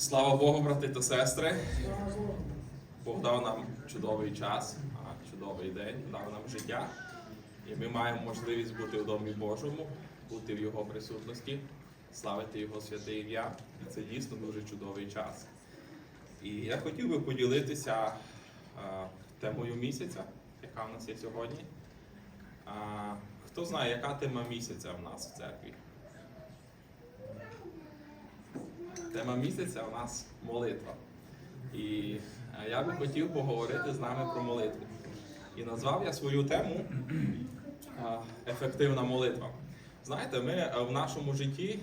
Слава Богу, брати та сестри. Бог дав нам чудовий час, чудовий день, дав нам життя. І ми маємо можливість бути в Домі Божому, бути в Його присутності, славити Його святе ім'я. І це дійсно дуже чудовий час. І я хотів би поділитися темою місяця, яка в нас є сьогодні. Хто знає, яка тема місяця в нас в церкві? Тема місяця у нас молитва. І е, я би хотів поговорити з нами про молитву. І назвав я свою тему е, Ефективна молитва. Знаєте, ми е, в нашому житті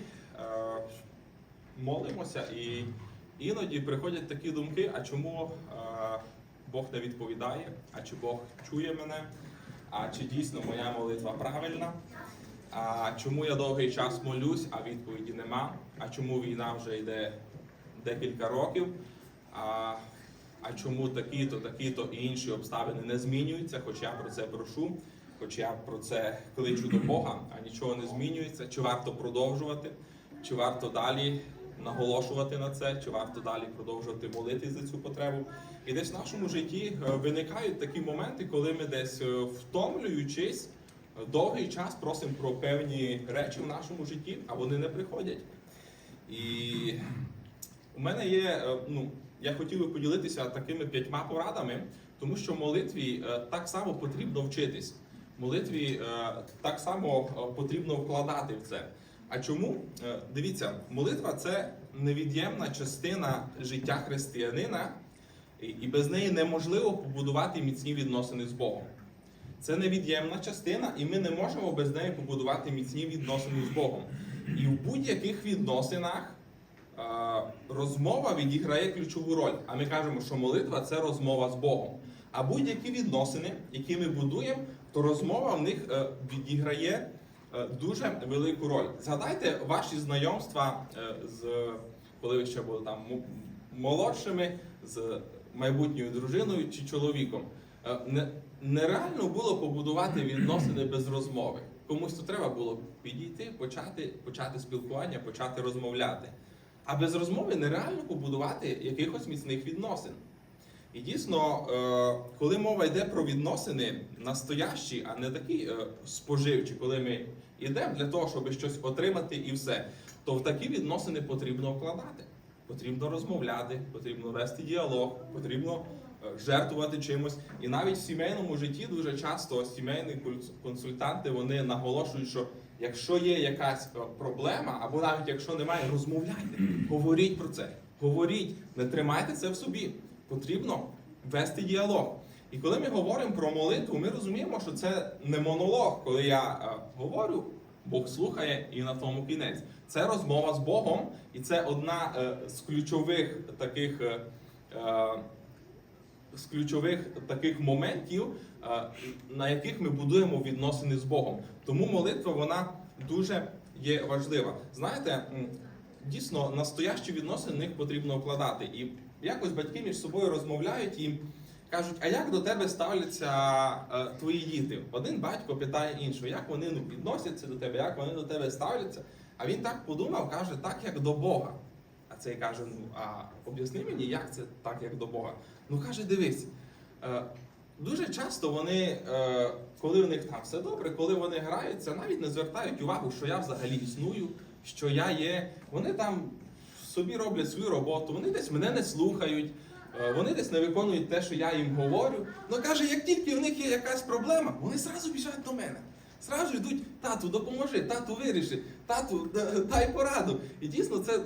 молимося, і іноді приходять такі думки, а чому Бог не відповідає, а чи Бог чує мене, а чи дійсно моя молитва правильна. А чому я довгий час молюсь, а відповіді нема? А чому війна вже йде декілька років? А, а чому такі-то, такі-то і інші обставини не змінюються? Хоч я про це прошу, хоч я про це кличу до Бога, а нічого не змінюється. Чи варто продовжувати? Чи варто далі наголошувати на це? Чи варто далі продовжувати молитись за цю потребу? І десь в нашому житті е, виникають такі моменти, коли ми десь е, втомлюючись довгий час просимо про певні речі в нашому житті, а вони не приходять. І у мене є, е, ну, я хотів би поділитися такими п'ятьма порадами, тому що молитві е, так само потрібно вчитись. Молитві е, так само потрібно вкладати в це. А чому? Дивіться, молитва це невід'ємна частина життя християнина, і без неї неможливо побудувати міцні відносини з Богом. Це невід'ємна частина, і ми не можемо без неї побудувати міцні відносини з Богом. І в будь-яких відносинах розмова відіграє ключову роль. А ми кажемо, що молитва це розмова з Богом. А будь-які відносини, які ми будуємо, то розмова в них е, відіграє е, дуже велику роль. Згадайте ваші знайомства е, з коли ви ще були там молодшими, з майбутньою дружиною чи чоловіком. Не, нереально було побудувати відносини без розмови. Комусь то треба було підійти, почати, почати спілкування, почати розмовляти. А без розмови нереально побудувати якихось міцних відносин. І дійсно, е, коли мова йде про відносини настоящі, а не такі е, споживчі, коли ми йдемо для того, щоб щось отримати і все, то в такі відносини потрібно вкладати. Потрібно розмовляти, потрібно вести діалог, потрібно жертвувати чимось. І навіть в сімейному житті дуже часто сімейні консультанти вони наголошують, що якщо є якась е, проблема, або навіть якщо немає, розмовляйте, говоріть про це, говоріть, не тримайте це в собі. Потрібно вести діалог. І коли ми говоримо про молитву, ми розуміємо, що це не монолог, коли я е, говорю, Бог слухає і на тому кінець. Це розмова з Богом, і це одна е, з ключових таких. З ключових таких моментів, е, на яких ми будуємо відносини з Богом. Тому молитва вона дуже є важлива. Знаєте, дійсно настоящі відносини в них потрібно вкладати. І якось батьки між собою розмовляють і кажуть, а як до тебе ставляться е, твої діти? Один батько питає іншого, як вони відносяться до тебе, як вони до тебе ставляться. А він так подумав, каже, так як до Бога. А цей каже: ну а об'ясни мені, як це так, як до Бога. Ну каже, дивись. Е, дуже часто вони, е, коли в них там все добре, коли вони граються, навіть не звертають увагу, що я взагалі існую, що я є. Вони там собі роблять свою роботу, вони десь мене не слухають. е, Вони десь не виконують те, що я їм говорю. Ну каже, як тільки в них є якась проблема, вони зразу біжать до мене. Зразу йдуть, тату, допоможи, тату виріши, тату, дай пораду. І дійсно це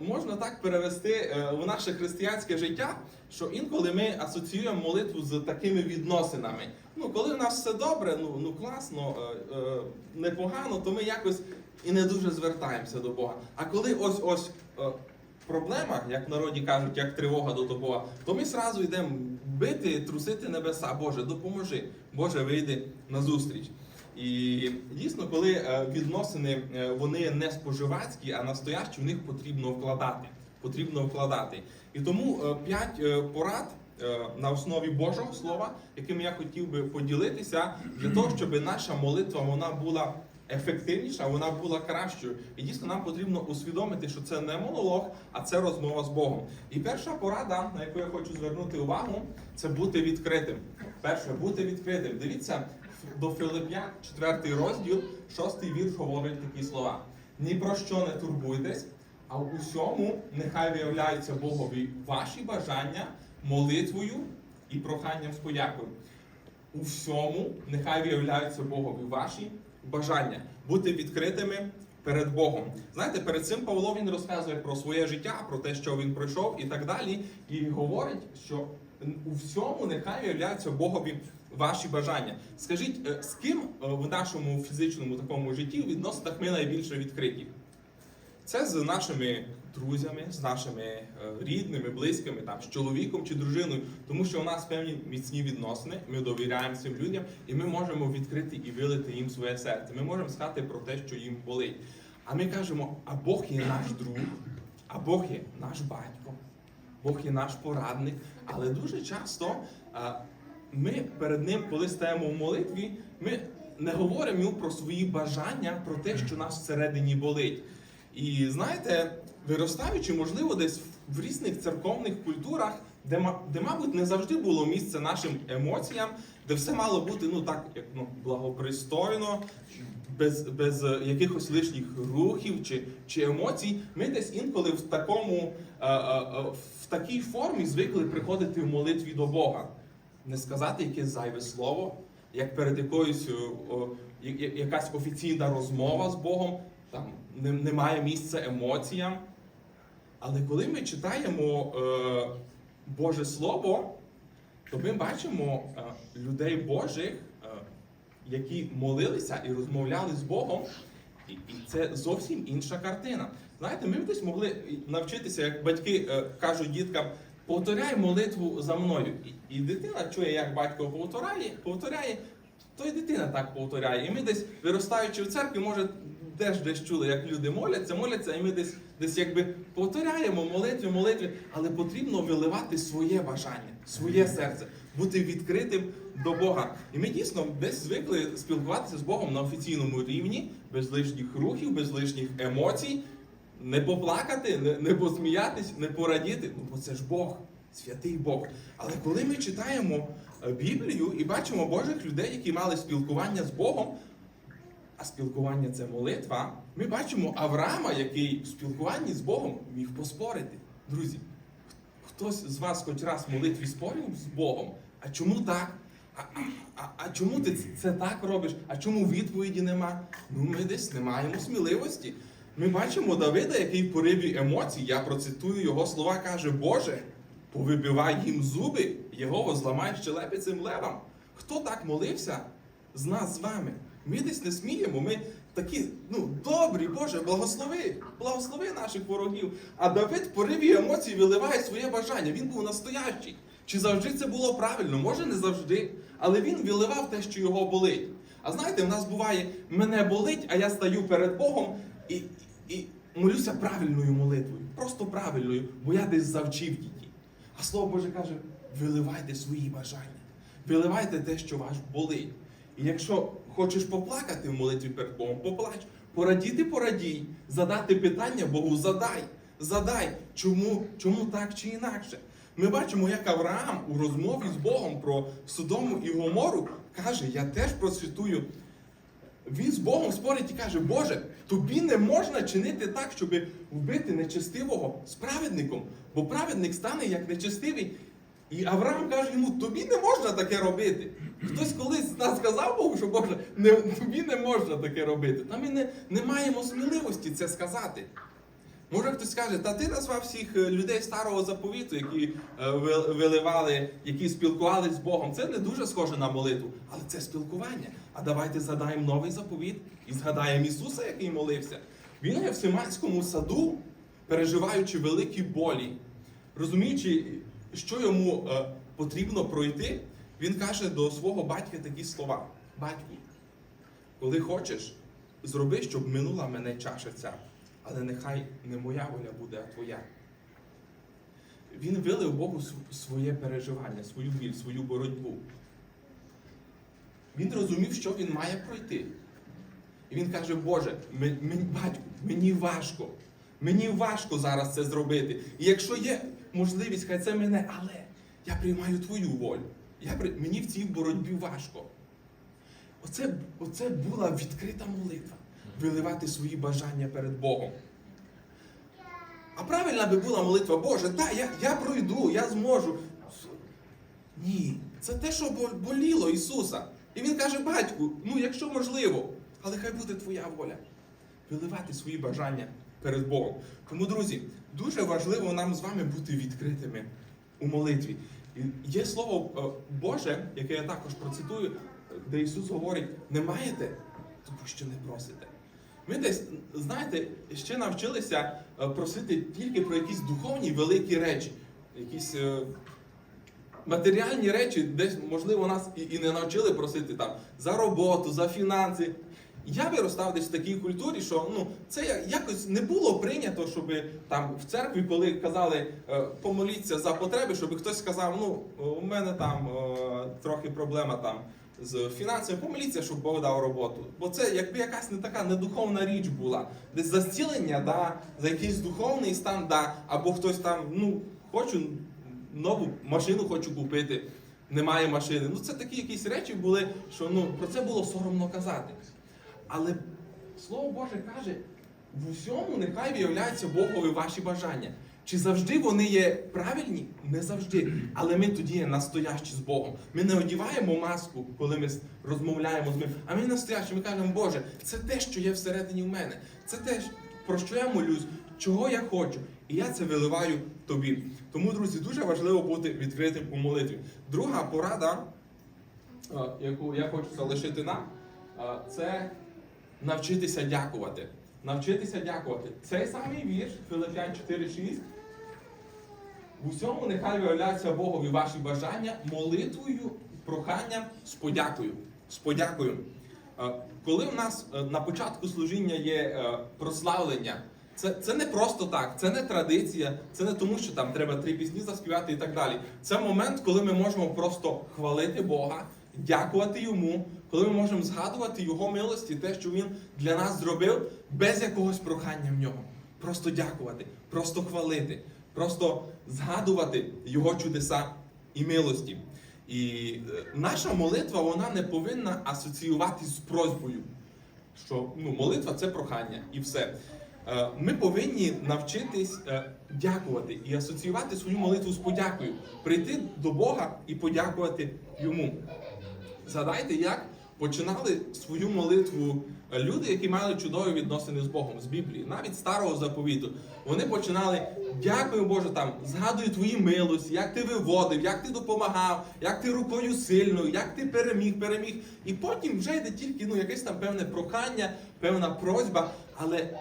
можна так перевести е, в наше християнське життя, що інколи ми асоціюємо молитву з такими відносинами. Ну, коли в нас все добре, ну, ну класно, е, е, непогано, то ми якось і не дуже звертаємося до Бога. А коли ось ось. е, Проблема, як в народі кажуть, як тривога до Бога, то ми зразу йдемо бити, трусити небеса. Боже, допоможи, Боже, вийди на зустріч. І дійсно, коли е, відносини е, вони не споживацькі, а настоящі, в них потрібно вкладати. Потрібно вкладати. І тому е, п'ять порад на основі Божого Слова, якими я хотів би поділитися, для того, щоб наша молитва вона була ефективніша, вона була кращою. І дійсно нам потрібно усвідомити, що це не монолог, а це розмова з Богом. І перша порада, на яку я хочу звернути увагу, це бути відкритим. Перше, бути відкритим. Дивіться, до Филип'ян, 4 розділ, 6 вірш говорить такі слова: ні про що не турбуйтесь, а в усьому нехай виявляються Богові ваші бажання молитвою і проханням з подякою. У всьому нехай виявляються Богові ваші бажання бути відкритими перед Богом. Знаєте, перед цим Павло він розказує про своє життя, про те, що він пройшов, і так далі. І говорить, що у всьому нехай виявляються Богові ваші бажання. Скажіть, е, з ким е, в нашому фізичному такому житті в відносинах ми найбільше відкриті? Це з нашими друзями, з нашими е, рідними, близькими, там, з чоловіком чи дружиною, тому що у нас певні міцні відносини, ми довіряємо цим людям, і ми можемо відкрити і вилити їм своє серце. Ми можемо сказати про те, що їм болить. А ми кажемо, а Бог є наш друг, а Бог є наш батько, Бог є наш порадник. Але дуже часто ми перед ним, коли стаємо в молитві, ми не говоримо йому про свої бажання, про те, що нас всередині болить. І знаєте, виростаючи, можливо, десь в різних церковних культурах, де, де, мабуть, не завжди було місце нашим емоціям, де все мало бути ну так, як ну, благопристойно, без, без е, якихось лишніх рухів чи, чи емоцій. Ми десь інколи в такому е, е, в такій формі звикли приходити в молитві до Бога. Не сказати якесь зайве слово, як перед якоюсь якась офіційна розмова з Богом, там немає місця емоціям. Але коли ми читаємо Боже Слово, то ми бачимо людей Божих, які молилися і розмовляли з Богом, і, це зовсім інша картина. Знаєте, ми б десь могли навчитися, як батьки е, кажуть діткам, повторяй молитву за мною. І, дитина чує, як батько повторяє, повторяє, то і дитина так повторяє. І ми десь, виростаючи в церкві, може, теж десь чули, як люди моляться, моляться, і ми десь, десь якби повторяємо молитві, молитві, але потрібно виливати своє бажання, своє серце, бути відкритим до Бога. І ми дійсно десь звикли спілкуватися з Богом на офіційному рівні, без лишніх рухів, без лишніх емоцій, не поплакати, не, не посміятись, не порадіти. Ну, бо це ж Бог, святий Бог. Але коли ми читаємо е, Біблію і бачимо Божих людей, які мали спілкування з Богом, а спілкування це молитва, ми бачимо Авраама, який в спілкуванні з Богом міг поспорити. Друзі, хтось з вас хоч раз в молитві спорив з Богом? А чому так? А, а, а, чому ти це- так робиш? А чому відповіді нема? Ну, ми десь не маємо сміливості. Ми бачимо Давида, який в пориві емоцій, я процитую його слова, каже: Боже, повибивай їм зуби, його зламай щелепи цим левам. Хто так молився з нас з вами? Ми десь не сміємо, ми такі, ну, добрі, Боже, благослови, благослови наших ворогів. А Давид в пориві емоцій виливає своє бажання. Він був настоящий. Чи завжди це було правильно? Може, не завжди. Але він виливав те, що його болить. А знаєте, в нас буває, мене болить, а я стаю перед Богом і, і молюся правильною молитвою. Просто правильною, бо я десь завчив її. А слово Боже каже: виливайте свої бажання, виливайте те, що вас болить. І якщо хочеш поплакати в молитві перед Богом, поплач, порадіти, порадій, задати питання Богу, задай, задай, чому, чому так чи інакше. Ми бачимо, як Авраам у розмові з Богом про Содому і Гомору каже: Я теж процвітую. Він з Богом спорить і каже, Боже, тобі не можна чинити так, щоб вбити нечестивого з праведником, бо праведник стане як нечестивий. І Авраам каже йому, тобі не можна таке робити. Хтось колись сказав Богу, що Боже, не, тобі не можна таке робити. Та ми не, не маємо сміливості це сказати. Може хтось скаже, та ти назвав всіх е, людей старого заповіту, які е, виливали, які спілкувалися з Богом. Це не дуже схоже на молитву, але це спілкування. А давайте згадаємо новий заповіт і згадаємо Ісуса, який молився. Він є в Симанському саду, переживаючи великі болі, розуміючи, що йому е, потрібно пройти, він каже до свого батька такі слова: Батьку, коли хочеш, зроби, щоб минула мене чаша ця, але нехай не моя воля буде, а твоя. Він вилив Богу своє переживання, свою біль, свою боротьбу. Він розумів, що він має пройти. І він каже, Боже, мені, батьку, мені важко. Мені важко зараз це зробити. І якщо є можливість, хай це мене, але я приймаю твою волю. Я, при- мені в цій боротьбі важко. Оце, оце була відкрита молитва. Виливати свої бажання перед Богом. А правильна би була молитва, Боже, так, я, я пройду, я зможу. Ні, це те, що боліло Ісуса. І Він каже, батьку, ну якщо можливо, але хай буде твоя воля. Виливати свої бажання перед Богом. Тому, друзі, дуже важливо нам з вами бути відкритими у молитві. Є слово е, Боже, яке я також процитую, де Ісус говорить: не маєте, тому що не просите. Ми десь, знаєте, ще навчилися е, просити тільки про якісь духовні великі речі, якісь е, матеріальні речі, десь, можливо, нас і, не навчили просити там за роботу, за фінанси. Я виростав десь в такій культурі, що ну це якось не було прийнято, щоб там в церкві, коли казали е, помоліться за потреби, щоб хтось сказав, ну у мене там е, трохи проблема там з фінансами, помоліться, щоб Бог дав роботу. Бо це якби якась не така недуховна річ була. Десь за зцілення, да, за якийсь духовний стан, да, або хтось там, ну, хочу нову машину хочу купити, немає машини. Ну це такі якісь речі були, що ну про це було соромно казати. Але Слово Боже каже, в усьому нехай виявляються Богові ваші бажання. Чи завжди вони є правильні? Не завжди. Але ми тоді є настоящі з Богом. Ми не одіваємо маску, коли ми розмовляємо з ним, а ми настоящі. Ми кажемо, Боже, це те, що є всередині в мене. Це те, про що я молюсь, чого я хочу. І я це виливаю тобі. Тому, друзі, дуже важливо бути відкритим у молитві. Друга порада, е, яку я хочу залишити нам, е, це навчитися дякувати. Навчитися дякувати. Цей самий вірш, Филип'ян 4.6. В усьому нехай виявляються Богові ваші бажання молитвою, проханням з подякою. З подякою. Е, Коли в нас е, на початку служіння є е, прославлення, це, це не просто так, це не традиція, це не тому, що там треба три пісні заспівати і так далі. Це момент, коли ми можемо просто хвалити Бога, дякувати йому, коли ми можемо згадувати Його милості, те, що Він для нас зробив, без якогось прохання в нього. Просто дякувати, просто хвалити, просто згадувати Його чудеса і милості. І е, наша молитва вона не повинна асоціюватись з просьбою. Що ну, молитва це прохання і все. Е, Ми повинні навчитись е, дякувати і асоціювати свою молитву з подякою, прийти до Бога і подякувати йому. Згадайте, як починали свою молитву е, люди, які мали чудові відносини з Богом з Біблії, навіть старого заповіту. Вони починали дякую Боже, там згадую твої милості, як ти виводив, як ти допомагав, як ти рукою сильною, як ти переміг, переміг. І потім вже йде тільки ну, якесь там певне прохання, певна просьба, але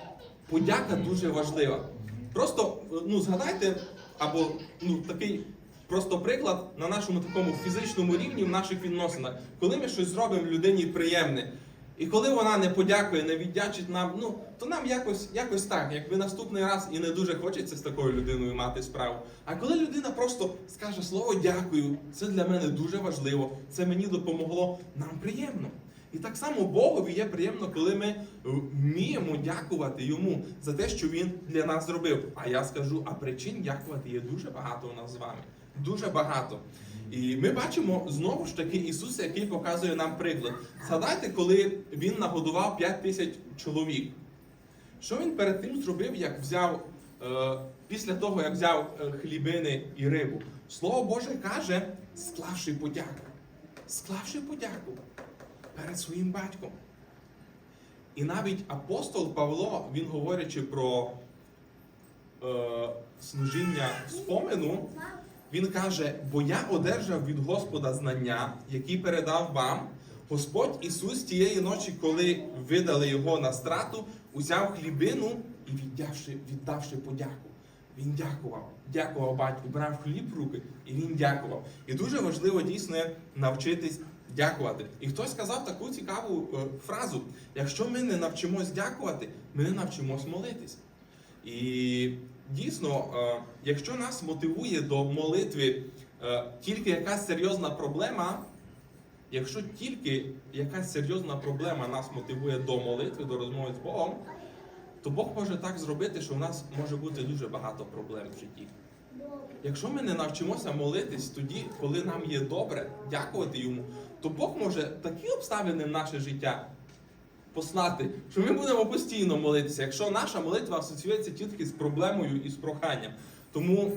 подяка дуже важлива. Просто е, ну, згадайте, або ну, такий просто приклад на нашому такому фізичному рівні в наших відносинах, коли ми щось зробимо людині приємне. І коли вона не подякує, не віддячить нам, ну то нам якось, якось так, якби наступний раз і не дуже хочеться з такою людиною мати справу. А коли людина просто скаже слово дякую, це для мене дуже важливо, це мені допомогло, нам приємно. І так само Богові є приємно, коли ми е, вміємо дякувати йому за те, що він для нас зробив. А я скажу, а причин дякувати є дуже багато у нас з вами. Дуже багато. І ми бачимо знову ж таки Ісуса, який показує нам приклад. Згадайте, коли він нагодував 5 тисяч чоловік. Що він перед тим зробив, як взяв е, після того, як взяв е, хлібини і рибу? Слово Боже каже, склавши подяку. Склавши подяку перед своїм батьком. І навіть апостол Павло, він говорячи про е, служіння спомину, він каже: бо я одержав від Господа знання, які передав вам. Господь Ісус тієї ночі, коли видали його на страту, узяв хлібину і віддавши, віддавши подяку. Він дякував, дякував батьку, брав хліб в руки і він дякував. І дуже важливо дійсно навчитись дякувати. І хтось сказав таку цікаву е, фразу: якщо ми не навчимось дякувати, ми не навчимось молитись. І дійсно, е, якщо нас мотивує до молитви е, тільки якась серйозна проблема, якщо тільки якась серйозна проблема нас мотивує до молитви, до розмови з Богом, то Бог може так зробити, що в нас може бути дуже багато проблем в житті. Якщо ми не навчимося молитись тоді, коли нам є добре, дякувати йому, то Бог може такі обставини в наше життя послати, що ми будемо постійно молитися, якщо наша молитва асоціюється тільки з проблемою і з проханням. Тому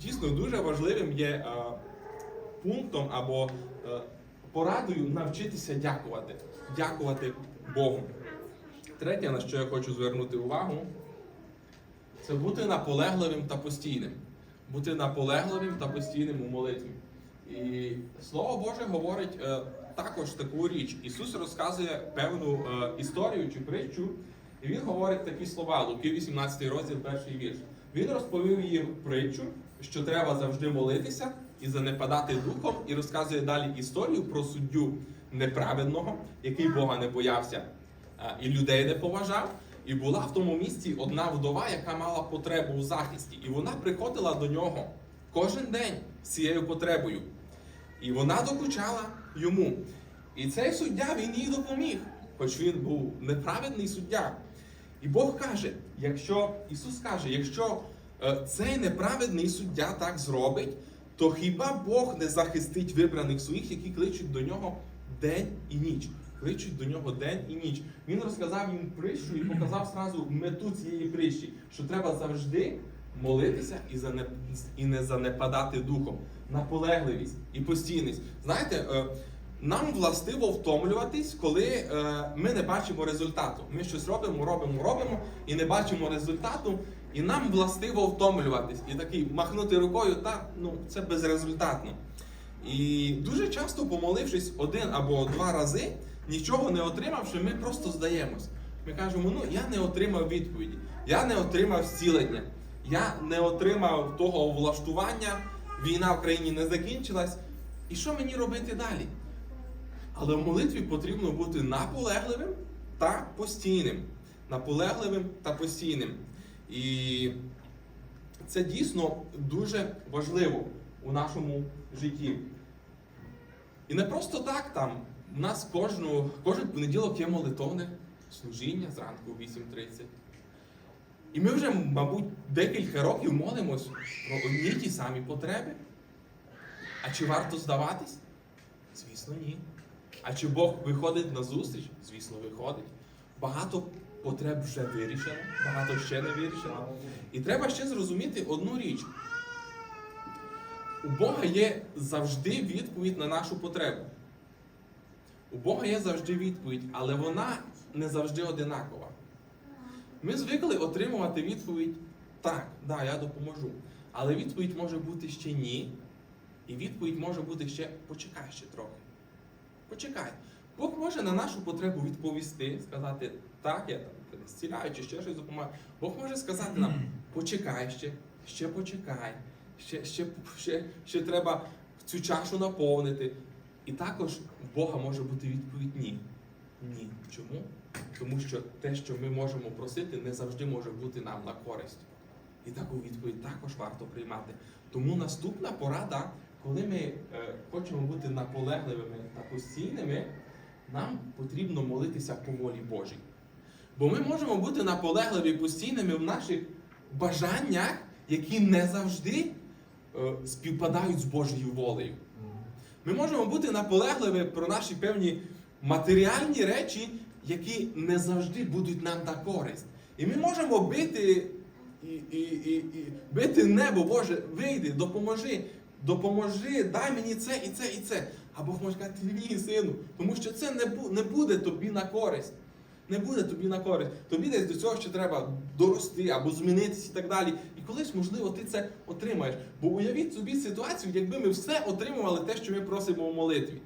дійсно дуже важливим є е, пунктом або е, порадою навчитися дякувати, дякувати Богу. Третє, на що я хочу звернути увагу, це бути наполегливим та постійним. Бути наполегливим та постійним у молитві. І Слово Боже говорить е, також таку річ. Ісус розказує певну е, історію чи притчу, і Він говорить такі слова, Луки 18 розділ, перший вірш. Він розповів їм притчу, що треба завжди молитися і занепадати духом, і розказує далі історію про суддю неправедного, який Бога не боявся е, і людей не поважав. І була в тому місці одна вдова, яка мала потребу у захисті, і вона приходила до нього кожен день з цією потребою. І вона докучала йому. І цей суддя він їй допоміг, хоч він був неправедний суддя. І Бог каже, якщо Ісус каже, якщо е, цей неправедний суддя так зробить, то хіба Бог не захистить вибраних своїх, які кличуть до нього день і ніч? Кличуть до нього день і ніч. Він розказав їм притчу і показав зразу мету цієї притчі, що треба завжди молитися і не занепадати духом, наполегливість і постійність. Знаєте, е, нам властиво втомлюватись, коли е, ми не бачимо результату. Ми щось робимо, робимо, робимо і не бачимо результату. І нам властиво втомлюватись. І такий махнути рукою, та ну це безрезультатно. І дуже часто, помолившись один або два рази, нічого не отримавши, ми просто здаємось. Ми кажемо, ну я не отримав відповіді, я не отримав зцілення, я не отримав того влаштування, війна в країні не закінчилась. І що мені робити далі? Але в молитві потрібно бути наполегливим та постійним. Наполегливим та постійним. І це дійсно дуже важливо у нашому житті. І не просто так там. У нас кожну, кожен понеділок є молитовне служіння зранку в 8.30. І ми вже, мабуть, декілька років молимось про одні ті самі потреби. А чи варто здаватись? Звісно, ні. А чи Бог виходить на зустріч? Звісно, виходить. Багато потреб вже вирішено, багато ще не вирішено. І треба ще зрозуміти одну річ. У Бога є завжди відповідь на нашу потребу. У Бога є завжди відповідь, але вона не завжди одинакова. Ми звикли отримувати відповідь так, да, я допоможу. Але відповідь може бути ще ні. І відповідь може бути ще почекай ще трохи. Почекай. Бог може на нашу потребу відповісти, сказати, так, я там зціляю, чи ще щось допомагаю. Бог може сказати нам, почекай ще, ще почекай, ще, ще, ще, ще треба цю чашу наповнити. І також в Бога може бути відповідь ні. Ні. Чому? Тому що те, що ми можемо просити, не завжди може бути нам на користь. І таку відповідь також варто приймати. Тому наступна порада, коли ми е, хочемо бути наполегливими та постійними, нам потрібно молитися по волі Божій. Бо ми можемо бути наполегливі і постійними в наших бажаннях, які не завжди е, співпадають з Божою волею. Ми можемо бути наполегливі про наші певні матеріальні речі, які не завжди будуть нам на користь. І ми можемо бити і, і, і, і бити небо, Боже, вийди, допоможи, допоможи, дай мені це і це і це. А Бог може сказати, ні, сину, тому що це не, бу- не буде тобі на користь. Не буде тобі на користь. Тобі десь до цього ще треба дорости або змінитися і так далі. І колись, можливо, ти це отримаєш. Бо уявіть собі ситуацію, якби ми все отримували те, що ми просимо в молитві.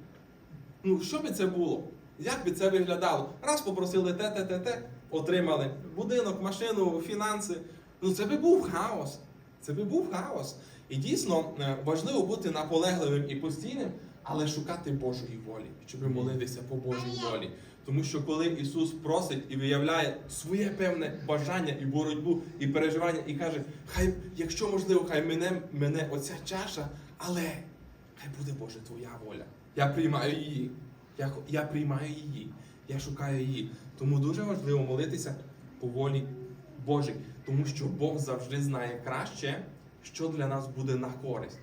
Ну, що би це було? Як би це виглядало? Раз попросили те, те, те, те, отримали. Будинок, машину, фінанси. Ну, це би був хаос. Це би був хаос. І дійсно е, важливо бути наполегливим і постійним, але шукати Божої волі, щоб молитися по Божій волі. Тому що коли Ісус просить і виявляє своє певне бажання і боротьбу, і переживання, і каже, хай, якщо можливо, хай мене, мене оця чаша, але хай буде Боже Твоя воля. Я приймаю її. Я, я приймаю її, я шукаю її. Тому дуже важливо молитися по волі Божій, тому що Бог завжди знає краще, що для нас буде на користь.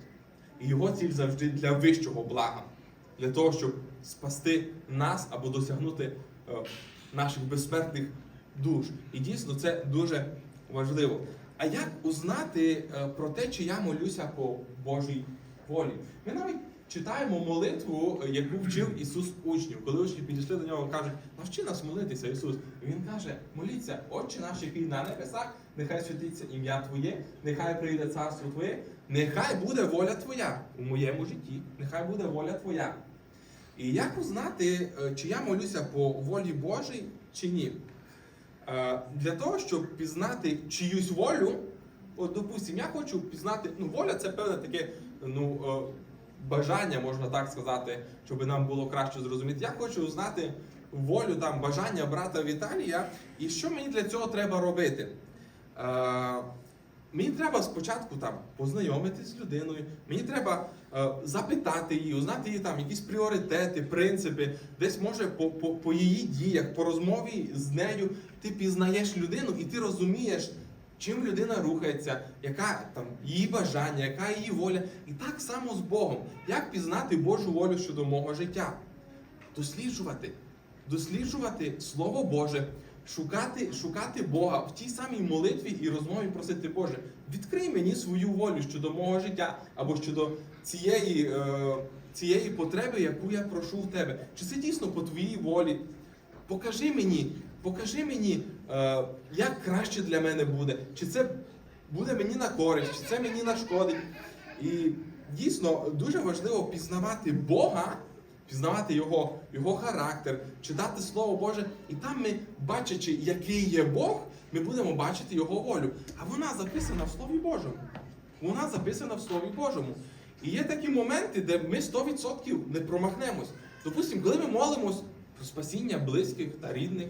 І його ціль завжди для вищого блага, для того, щоб спасти нас або досягнути е, наших безсмертних душ. І дійсно це дуже важливо. А як узнати е, про те, чи я молюся по Божій волі? Ми навіть читаємо молитву, е, яку вчив Ісус учнів. Коли учні підійшли до нього, кажуть, навчи нас молитися, Ісус. Він каже: моліться, Отче наш, який на небесах, нехай святиться ім'я Твоє, нехай прийде царство Твоє, нехай буде воля Твоя у моєму житті, нехай буде воля Твоя. І як узнати, е, чи я молюся по волі Божій, чи ні? Е, Для того, щоб пізнати чиюсь волю, от, допустимо, я хочу пізнати, ну, воля це певне таке ну, бажання, можна так сказати, щоб нам було краще зрозуміти. Я хочу знати волю, там, бажання брата Віталія, і що мені для цього треба робити. Е, Мені треба спочатку там познайомитись з людиною, мені треба е, запитати її, узнати її там якісь пріоритети, принципи, десь може по, по, по її діях, по розмові з нею ти пізнаєш людину і ти розумієш, чим людина рухається, яка там її бажання, яка її воля. І так само з Богом. Як пізнати Божу волю щодо мого життя? Досліджувати, досліджувати Слово Боже, шукати, шукати Бога в тій самій молитві і розмові просити Боже, відкрий мені свою волю щодо мого життя або щодо цієї, е, цієї потреби, яку я прошу в тебе. Чи це дійсно по твоїй волі? Покажи мені, покажи мені, як краще для мене буде, чи це буде мені на користь, чи це мені нашкодить. І дійсно дуже важливо пізнавати Бога, пізнавати Його, Його характер, читати Слово Боже, і там ми, бачачи, який є Бог, ми будемо бачити Його волю. А вона записана в Слові Божому. Вона записана в Слові Божому. І є такі моменти, де ми 100% не промахнемось. Допустимо, коли ми молимось про спасіння близьких та рідних,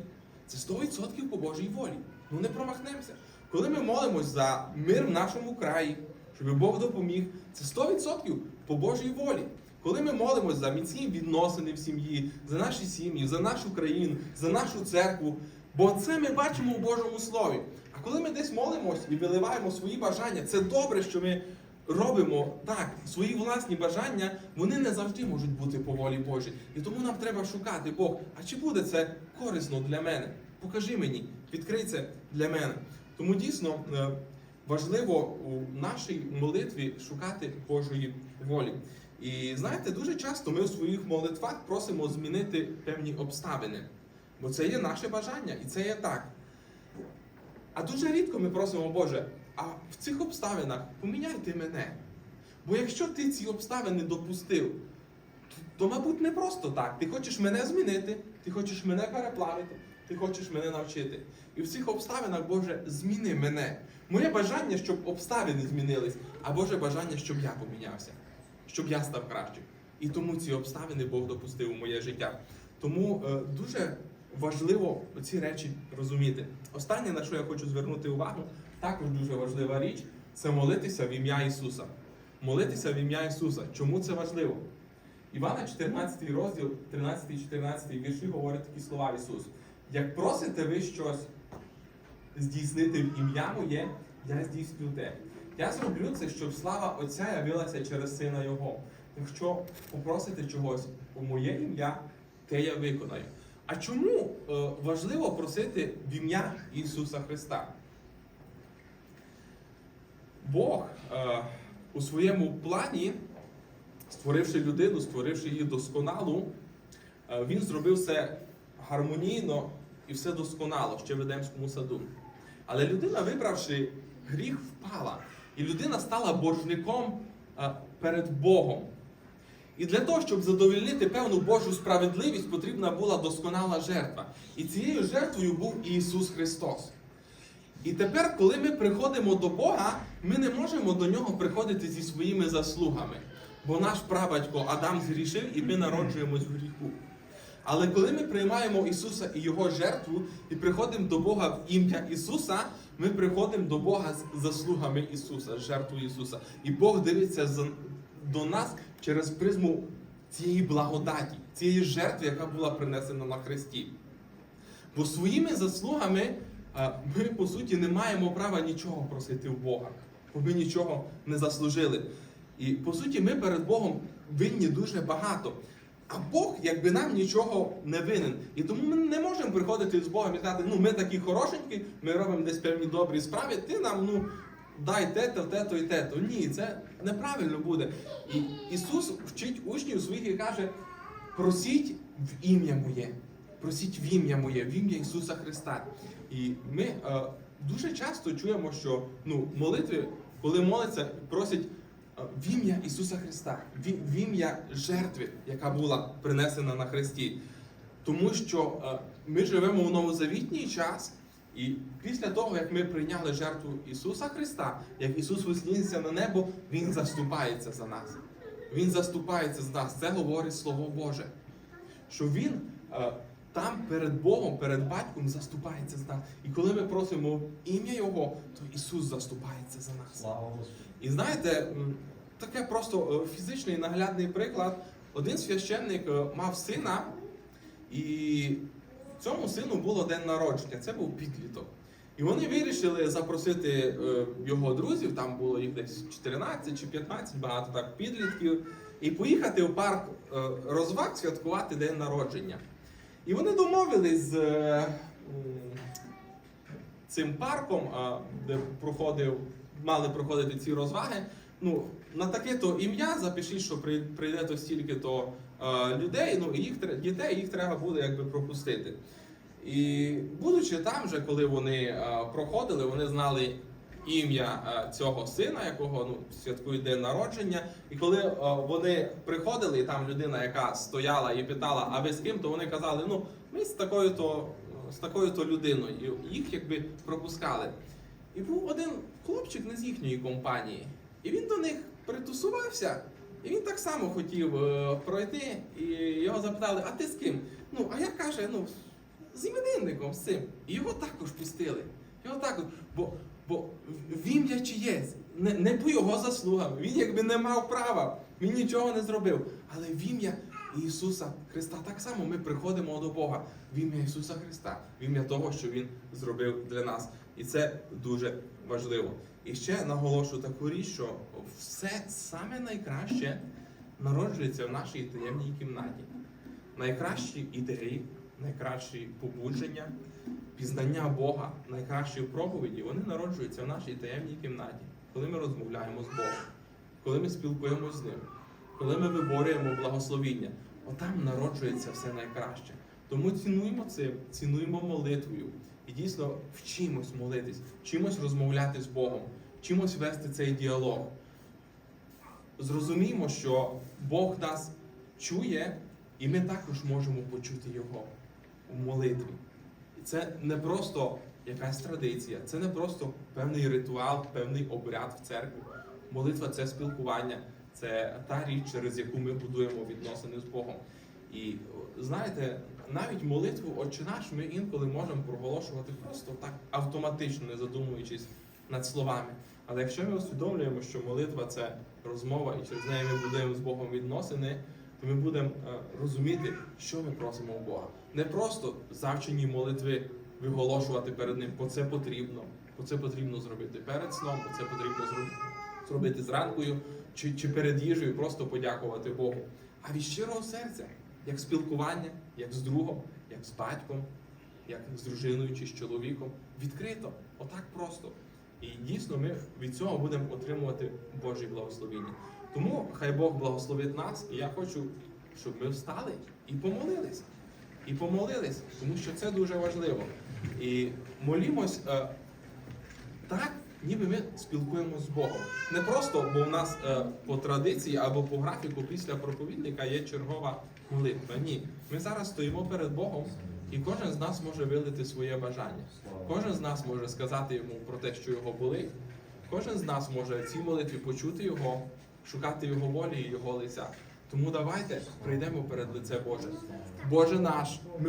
це 100% по Божій волі. Ну не промахнемося. Коли ми молимось за мир в нашому краї, щоб Бог допоміг, це 100% по Божій волі. Коли ми молимось за міцні відносини в сім'ї, за наші сім'ї, за нашу країну, за нашу церкву, бо це ми бачимо у Божому Слові. А коли ми десь молимось і виливаємо свої бажання, це добре, що ми робимо так, свої власні бажання, вони не завжди можуть бути по волі Божій. І тому нам треба шукати Бог. А чи буде це корисно для мене? Покажи мені, відкрий це для мене. Тому дійсно е, важливо у нашій молитві шукати Божої волі. І знаєте, дуже часто ми у своїх молитвах просимо змінити певні обставини. Бо це є наше бажання, і це є так. А дуже рідко ми просимо, Боже, а в цих обставинах поміняйте мене. Бо якщо ти ці обставини допустив, то, мабуть, не просто так. Ти хочеш мене змінити, ти хочеш мене переплавити, ти хочеш мене навчити. І в цих обставинах, Боже, зміни мене. Моє бажання, щоб обставини змінились, а Боже бажання, щоб я помінявся, щоб я став кращим. І тому ці обставини Бог допустив у моє життя. Тому е, дуже важливо ці речі розуміти. Останнє, на що я хочу звернути увагу, також дуже важлива річ це молитися в ім'я Ісуса. Молитися в ім'я Ісуса. Чому це важливо? Івана 14 розділ, 13-14 вірші говорять такі слова Ісус. Як просите ви щось здійснити в ім'я моє, я здійсню те. Я зроблю це, щоб слава Отця явилася через Сина Його. Якщо попросите чогось у моє ім'я, те я виконаю. А чому е, важливо просити в ім'я Ісуса Христа? Бог е, у своєму плані, створивши людину, створивши її досконалу, е, він зробив все гармонійно і все досконало ще в Едемському саду. Але людина, вибравши гріх, впала. І людина стала боржником е, перед Богом. І для того, щоб задовольнити певну Божу справедливість, потрібна була досконала жертва. І цією жертвою був Ісус Христос. І тепер, коли ми приходимо до Бога, ми не можемо до нього приходити зі своїми заслугами. Бо наш прабатько Адам згрішив і ми народжуємось в гріху. Але коли ми приймаємо Ісуса і Його жертву і приходимо до Бога в ім'я Ісуса, ми приходимо до Бога з заслугами Ісуса, з жертвою Ісуса. І Бог дивиться до нас через призму цієї благодаті, цієї жертви, яка була принесена на хресті. Бо своїми заслугами ми, по суті, не маємо права нічого просити в Бога, бо ми нічого не заслужили. І по суті, ми перед Богом винні дуже багато. А Бог якби нам нічого не винен. І тому ми не можемо приходити з Богом і сказати, ну ми такі хорошенькі, ми робимо десь певні добрі справи, ти нам ну, дай те-то, те-то і те-то. Ні, це неправильно буде. І Ісус вчить учнів своїх і каже: просіть в ім'я моє. Просіть в ім'я моє, в ім'я Ісуса Христа. І ми е, дуже часто чуємо, що ну, молитви, коли моляться, просять е, в ім'я Ісуса Христа, в ім'я жертви, яка була принесена на Христі. Тому що е, ми живемо в новозавітній час, і після того, як ми прийняли жертву Ісуса Христа, як Ісус вознісся на небо, Він заступається за нас. Він заступається за нас. Це говорить Слово Боже. Що Він е, там перед Богом, перед батьком заступається за нас. І коли ми просимо в ім'я Його, то Ісус заступається за нас. Слава І знаєте, таке просто е, фізичний наглядний приклад. Один священник е, мав сина, і цьому сину було день народження. Це був підліток. І вони вирішили запросити е, його друзів, там було їх десь 14 чи 15, багато так підлітків, і поїхати в парк розваг святкувати день народження. І вони домовились з цим парком, де проходив, мали проходити ці розваги. Ну, на таке-то ім'я запишіть, що прийде то стільки-то людей, ну і їх дітей їх треба буде якби пропустити. І будучи там, же, коли вони проходили, вони знали ім'я е, цього сина, якого ну, святкують день народження. І коли е, вони приходили, і там людина, яка стояла і питала, а ви з ким, то вони казали, ну ми з такою-то з такою-то людиною. І їх якби пропускали. І був один хлопчик не з їхньої компанії, і він до них притусувався. І він так само хотів е, пройти, і його запитали, а ти з ким? Ну, а я каже, ну, з іменинником з цим. І його також пустили. Його також, бо, бо в ім'я чиєсь, не, не по його заслугам. Він якби не мав права, він нічого не зробив. Але в ім'я Ісуса Христа так само ми приходимо до Бога в ім'я Ісуса Христа, в ім'я того, що Він зробив для нас. І це дуже важливо. І ще наголошу таку річ, що все саме найкраще народжується в нашій таємній кімнаті. Найкращі ідеї, найкращі побудження, пізнання Бога, найкращі проповіді, вони народжуються в нашій таємній кімнаті, коли ми розмовляємо з Богом, коли ми спілкуємося з Ним, коли ми виборюємо благословіння. Отам народжується все найкраще. Тому цінуємо це, цінуємо молитвою і дійсно вчимось молитись, вчимось розмовляти з Богом, вчимось вести цей діалог. Зрозуміємо, що Бог нас чує, і ми також можемо почути Його в молитві. Це не просто якась традиція, це не просто певний ритуал, певний обряд в церкві. Молитва це спілкування, це та річ, через яку ми будуємо відносини з Богом. І знаєте, навіть молитву Отче наш ми інколи можемо проголошувати просто так автоматично, не задумуючись над словами. Але якщо ми усвідомлюємо, що молитва це розмова, і через неї ми будуємо з Богом відносини, то ми будемо е, розуміти, що ми просимо у Бога. Не просто завчені молитви виголошувати перед ним, бо це потрібно. Бо це потрібно зробити перед сном, бо це потрібно зробити, зранкою чи, чи перед їжею, просто подякувати Богу. А від щирого серця, як спілкування, як з другом, як з батьком, як з дружиною чи з чоловіком, відкрито, отак просто. І дійсно ми від цього будемо отримувати Божі благословіння. Тому хай Бог благословить нас, і я хочу, щоб ми встали і помолились. І помолились, тому що це дуже важливо. І молімось е, так, ніби ми спілкуємося з Богом. Не просто, бо в нас е, по традиції або по графіку після проповідника є чергова молитва. Ні, ми зараз стоїмо перед Богом, і кожен з нас може вилити своє бажання. Кожен з нас може сказати йому про те, що його болить. Кожен з нас може цій молитві почути його, шукати його волі і його лиця. Тому давайте прийдемо перед лице Боже. Боже наш, ми